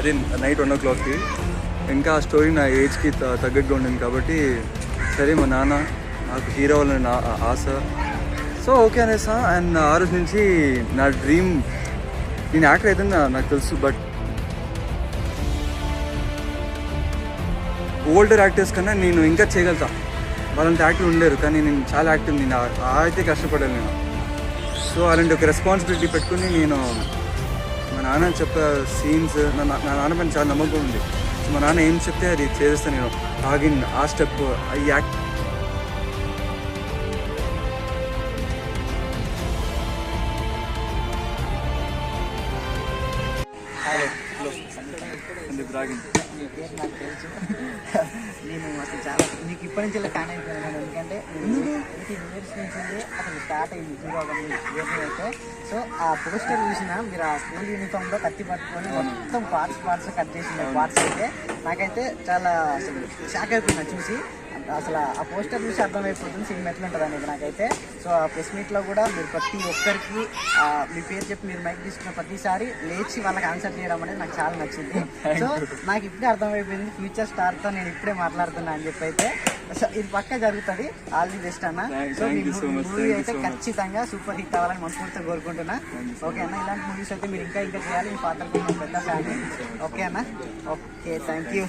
అది night one ఓ క్లాక్కి. ఇంకా ఆ స్టోరీ నా ఏజ్కి తగ్గట్టుగా ఉండింది కాబట్టి సరే మా నాన్న నాకు హీరో అవ్వాలని నా ఆశ. సో ఓకే అనేసా. అండ్ ఆ రోజు నుంచి నా డ్రీమ్ నేను యాక్టర్ అయితే నాకు తెలుసు బట్ ఓల్డర్ యాక్టర్స్ కన్నా నేను ఇంకా చేయగలుగుతా. వాళ్ళంత యాక్టివ్ ఉండలేరు కానీ నేను చాలా యాక్టివ్ నేను అయితే కష్టపడాను నేను సో అలాంటి ఒక రెస్పాన్సిబిలిటీ పెట్టుకుని నేను నాన్న చెప్పే సీన్స్ నా నా నా నాన్న పైన చాలా నమ్మకం ఉంది. సో మా నాన్న ఏం చెప్తే అది చేస్తాను నేను. ఆగిన్ ఆ స్టెప్ ఈ యాక్ట్ అందుకు రాగింది మీ పేరు నాకు తెలుసు నేను అసలు చాలా మీకు ఇప్పటి నుంచి ఫ్యాన్ అయిపోయాను ఎందుకంటే ఎయిటీన్ ఇయర్స్ నుంచి అసలు స్టార్ట్ అయింది జర్నీ అయితే. సో ఆ పోస్టర్ చూసిన మీరు ఆ స్కూల్ యూనిఫామ్లో కత్తి పట్టుకొని మొత్తం పార్ట్స్ పార్ట్స్ కట్ చేసిన పార్ట్స్ అయితే నాకైతే చాలా అసలు షాక్ అయిపోయినా చూసి. అసలు ఆ పోస్టర్ చూసి అర్థమైపోతుంది సినిమా ఎట్లా ఉంటుంది అనేది నాకైతే. సో ఆ ప్రెస్ మీట్లో కూడా మీరు ప్రతి ఒక్కరికి మీ పేరు చెప్పి మీరు మైక్ తీసుకున్న ప్రతిసారి లేచి వాళ్ళకి ఆన్సర్ చేయడం అనేది నాకు చాలా నచ్చింది. సో నాకు ఇప్పుడే అర్థమైపోయింది ఫ్యూచర్ స్టార్తో నేను ఇప్పుడే మాట్లాడుతున్నా అని చెప్పి అయితే ఇది పక్క జరుగుతుంది. ఆల్ ది బెస్ట్ అన్న. సో మీ మూవీ అయితే. ఖచ్చితంగా సూపర్ హిట్ అవ్వాలని మనస్ఫూర్తిగా కోరుకుంటున్నా. ఓకే అన్న ఇలాంటి మూవీస్ అయితే మీరు ఇంకా ఇంకా చేయాలి. మీ కొంచెం పెద్ద ఫ్యాన్ ఓకే అన్న? ఓకే థ్యాంక్ యూ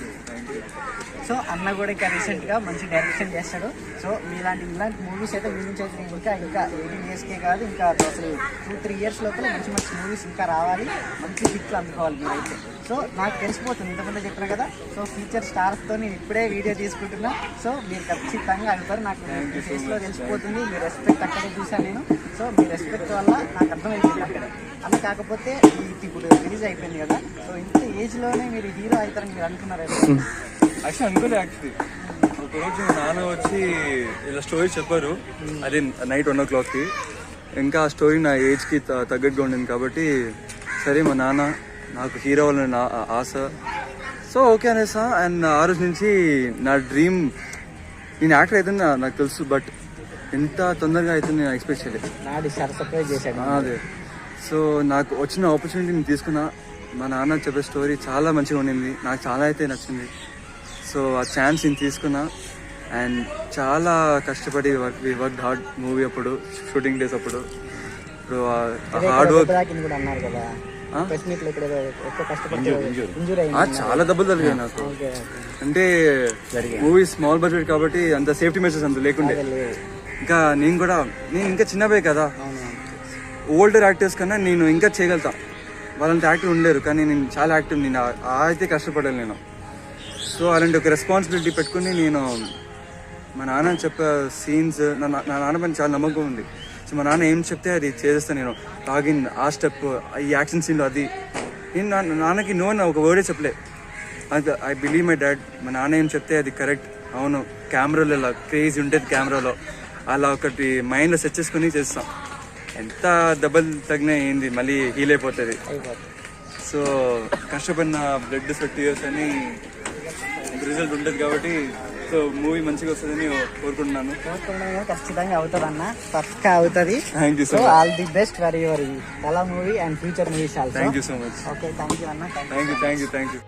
సో అన్న కూడా ఇంకా రీసెంట్గా మంచి డైరెక్షన్ చేస్తాడు. సో మీలాంటి ఇలాంటి మూవీస్ అయితే మీ నుంచి అయితే ఇంకా ఇంకా ఎయిటీన్ ఇయర్స్కే కాదు ఇంకా అసలు టూ త్రీ ఇయర్స్ లోపల మంచి మంచి మూవీస్ ఇంకా రావాలి. మంచి హిట్లు అందుకోవాలి మీరైతే. సో నాకు తెలిసిపోతుంది. ఇంతకుముందే చెప్పిన కదా? సో ఫ్యూచర్ స్టార్స్తో నేను ఇప్పుడే వీడియో తీసుకుంటున్నా. సో మీరు ఖచ్చితంగా అడుగుతారు నాకు మీ ఫేస్లో తెలిసిపోతుంది. మీ రెస్పెక్ట్ అక్కడే చూసాను నేను. సో మీ రెస్పెక్ట్ వల్ల నాకు అర్థమైపోయింది అక్కడ. అలా కాకపోతే ఇది ఇప్పుడు రిలీజ్ అయిపోయింది కదా. సో ఇంత ఏజ్లోనే మీరు హీరో అవుతారని మీరు అనుకున్నారు? యాక్చువల్లీ అనుకోలే యాక్చువల్లీ ఒకరోజు మా నాన్న వచ్చి ఇలా స్టోరీ చెప్పారు. అది నైట్ వన్ ఓ క్లాక్కి ఇంకా ఆ స్టోరీ నా ఏజ్కి త- తగ్గట్టుగా ఉండింది కాబట్టి సరే మా నాన్న నాకు హీరో అవ్వాలని నా ఆశ. సో ఓకే అనేసా. అండ్ ఆ రోజు నుంచి నా డ్రీమ్ నేను యాక్టర్ అయితే నాకు తెలుసు బట్ ఎంత తొందరగా అయితే నేను ఎక్స్పెక్ట్ చేయలేదు. అదే. సో నాకు వచ్చిన ఆపర్చునిటీ నేను తీసుకున్నా. మా నాన్న చెప్పే స్టోరీ చాలా మంచిగా ఉండింది. నాకు చాలా అయితే నచ్చింది. సో ఆ ఛాన్స్ నేను తీసుకున్నా. అండ్ చాలా కష్టపడి వర్క్ వర్క్ హార్డ్ మూవీ అప్పుడు షూటింగ్ డేస్ అప్పుడు. ఇప్పుడు హార్డ్ వర్క్ అన్నారు కదా. ఇక్కడ ఎక్కువ కష్టపడి ఇంజూర్ అయింది చాలా దెబ్బలు తగిలాయి నాకు. అంటే మూవీ స్మాల్ బడ్జెట్ కాబట్టి అంత సేఫ్టీ మెజర్స్ అంత లేకుండే. ఇంకా నేను కూడా నేను ఇంకా చిన్నవే కదా. ఓల్డర్ యాక్టర్స్ కన్నా నేను ఇంకా చేయగలుగుతా. వాళ్ళంత యాక్టివ్ ఉండలేరు కానీ నేను చాలా యాక్టివ్ నేను అయితే కష్టపడాను నేను. సో అలాంటి ఒక రెస్పాన్సిబిలిటీ పెట్టుకుని నేను మా నాన్న చెప్పే సీన్స్ నా నా నా నాన్న పైన చాలా నమ్మకం ఉంది. సో మా నాన్న ఏం చెప్తే అది చేస్తాను నేను. లాగిన్ ఆ స్టెప్ ఈ యాక్షన్ సీన్లో అది. నేను నా నాన్నకి నో నా ఒక వర్డే చెప్పలే. అది ఐ బిలీవ్ మై డాడ్ మా నాన్న ఏం చెప్తే అది కరెక్ట్ అవును కెమెరాలో ఇలా క్రేజ్ ఉంటుంది కెమెరాలో అలా ఒకటి మైండ్లో సెట్ చేసుకుని చేస్తాం. ఎంత దెబ్బలు తగినా ఏంది మళ్ళీ హీల్ అయిపోతుంది. అయిపోతుంది సో కష్టపడిన బ్లడ్ స్వెట్ ఇయర్స్ అని రిజల్ట్ ఉంటుంది కాబట్టి సో మూవీ మంచిగా వస్తుందని కోరుకుంటున్నాను. ఖచ్చితంగా అవుతుంది. అన్న పక్కా అవుతుంది thank you so all the best for your Kala movie and future movies thank you so much okay thank you అన్న. Thank you thank you thank you